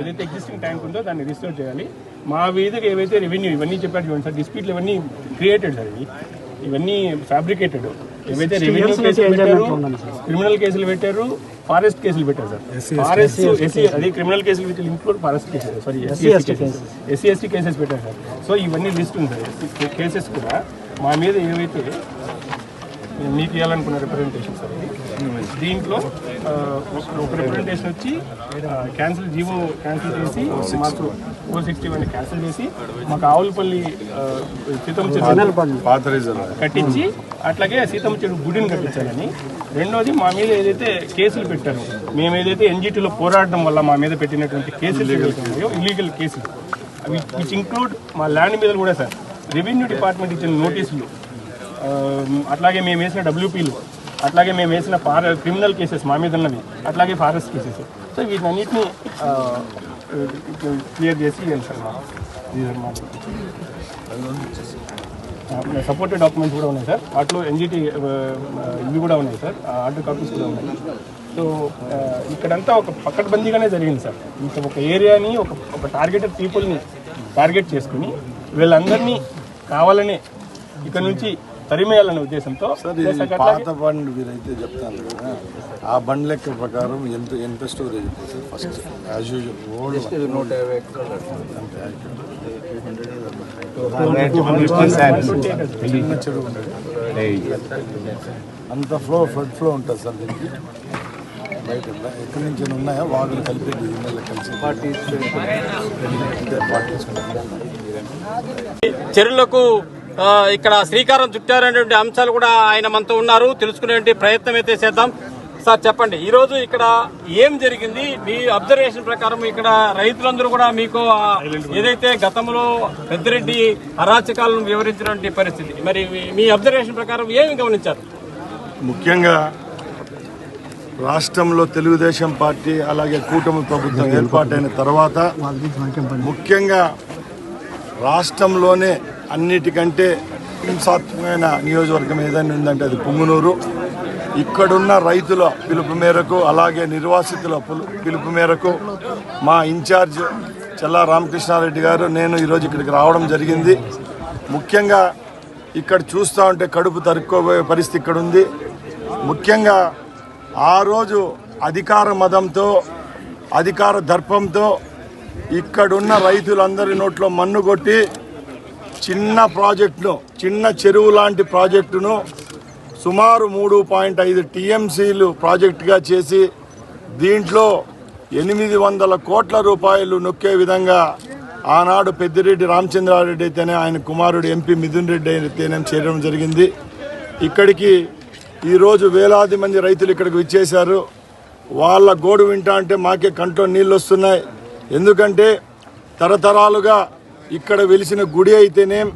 ఏదైతే existing tank ఉందో దాన్ని రిస్టోర్ చేయాలి మా వీధికి ఏవైతే రెవెన్యూ ఇవన్నీ చెప్పారు చూడండి సార్ డిస్ప్యూట్లు ఇవన్నీ క్రియేటెడ్ సార్ ఇవి ఇవన్నీ ఫ్యాబ్రికేటెడ్ ఏవైతే రెవెన్యూ కేసులు పెట్టారు క్రిమినల్ కేసులు పెట్టారు ఫారెస్ట్ కేసులు పెట్టారు సార్. ఫారెస్ట్ ఎస్సీ అది క్రిమినల్ కేసులు with include forest cases sorry SC SC ST cases పెట్టారు సార్. సో ఇవన్నీ లిస్ట్ ఉంది సార్. కేసెస్ కూడా మా మీద ఏవైతే మీకు ఇవ్వాలనుకున్న రిప్రజెంటేషన్ సార్ ఇది దీంట్లో ఒక- రిప్రజెంటేషన్ వచ్చి క్యాన్సిల్ జీవో క్యాన్సిల్ చేసి మాకు ఫోర్ సిక్స్టీ వన్ క్యాన్సిల్ చేసి మాకు ఆవులపల్లి సీతమ్మ చెరువు కట్టించి అట్లాగే సీతమ్మ చెరువు గుడిని కట్టించాలని. రెండోది మా మీద ఏదైతే కేసులు పెట్టారో మేము ఏదైతే ఎన్జిటీలో పోరాడడం వల్ల మా మీద పెట్టినటువంటి కేసులు ఇల్లీగల్ కేసులు విచ్ ఇంక్లూడ్ మా ల్యాండ్ మీద కూడా సార్ రెవెన్యూ డిపార్ట్మెంట్ ఇచ్చిన నోటీసులు అట్లాగే మేము వేసిన డబ్ల్యూపీలు అట్లాగే మేము వేసిన ఫార క్రిమినల్ కేసెస్ మా మీద ఉన్నవి అట్లాగే ఫారెస్ట్ కేసెస్ సో వీటన్నిటిని క్లియర్ చేసి ఇవ్వండి సార్ మా సపోర్టెడ్ డాక్యుమెంట్స్ కూడా ఉన్నాయి సార్. వాటిలో ఎన్జిటి ఇవి కూడా ఉన్నాయి సార్. ఆర్డర్ కాపీస్ కూడా ఉన్నాయి. సో ఇక్కడంతా ఒక పక్కటబందీగానే జరిగింది సార్. ఇంకా ఒక ఏరియాని ఒక ఒక టార్గెటెడ్ పీపుల్ని టార్గెట్ చేసుకుని వీళ్ళందరినీ కావాలనే ఇక్కడ నుంచి తరిమేయాలనే ఉద్దేశంతో ఇది పాత బండ్ మీరైతే చెప్తాను కదా. ఆ బండ్ లెక్క ప్రకారం ఎంత ఎంత storage first as usual old నూట యాభై అంత ఫ్లో ఫ్లడ్ ఫ్లో ఉంటుంది సార్ దీనికి. బయట? ఎక్కడి నుంచి ఉన్నాయా? వాగులు కలిపి కలిసి. పార్టీస్ పార్టీస్ చర్యలకు ఇక్కడ శ్రీకారం చుట్టారనేటువంటి అంశాలు కూడా ఆయన మనతో ఉన్నారు. తెలుసుకునే ప్రయత్నం అయితే చేద్దాం. సార్ చెప్పండి. ఈ రోజు ఇక్కడ ఏం జరిగింది? మీ అబ్జర్వేషన్ ప్రకారం ఇక్కడ రైతులందరూ కూడా మీకు ఏదైతే గతంలో పెద్దిరెడ్డి అరాచకాలను వివరించినటువంటి పరిస్థితి మరి మీ- మీ అబ్జర్వేషన్ ప్రకారం ఏమి గమనించారు? ముఖ్యంగా రాష్ట్రంలో తెలుగుదేశం పార్టీ అలాగే కూటమి ప్రభుత్వం ఏర్పాటైన తర్వాత ముఖ్యంగా రాష్ట్రంలోనే అన్నిటికంటే హింసాత్మకమైన నియోజకవర్గం ఏదైనా ఉందంటే అది పుంగునూరు. ఇక్కడున్న రైతుల పిలుపు మేరకు అలాగే నిర్వాసితుల పిలుపు మేరకు మా ఇన్ఛార్జ్ చల్లా రామకృష్ణారెడ్డి గారు నేను ఈరోజు ఇక్కడికి రావడం జరిగింది. ముఖ్యంగా ఇక్కడ చూస్తూ ఉంటే కడుపు తరుక్కోబోయే పరిస్థితి ఇక్కడ ఉంది. ముఖ్యంగా ఆ రోజు అధికార మదంతో అధికార దర్పంతో ఇక్కడున్న రైతులందరి నోట్లో మన్ను కొట్టి చిన్న ప్రాజెక్టును చిన్న చెరువు లాంటి ప్రాజెక్టును సుమారు మూడు పాయింట్ ఐదు టీఎంసీలు ప్రాజెక్టుగా చేసి దీంట్లో ఎనిమిది వందల కోట్ల రూపాయలు నొక్కే విధంగా ఆనాడు పెద్దిరెడ్డి రామచంద్రారెడ్డి అయితేనే ఆయన కుమారుడు ఎంపీ మిథున్ రెడ్డి అయితేనే చేయడం జరిగింది. ఇక్కడికి ఈరోజు వేలాది మంది రైతులు ఇక్కడికి విచ్చేశారు. వాళ్ళ గోడు వింటా అంటే మాకే కంట్లో నీళ్ళు వస్తున్నాయి ఎందుకంటే తరతరాలుగా ఇక్కడ వెలిసిన గుడి అయితేనేం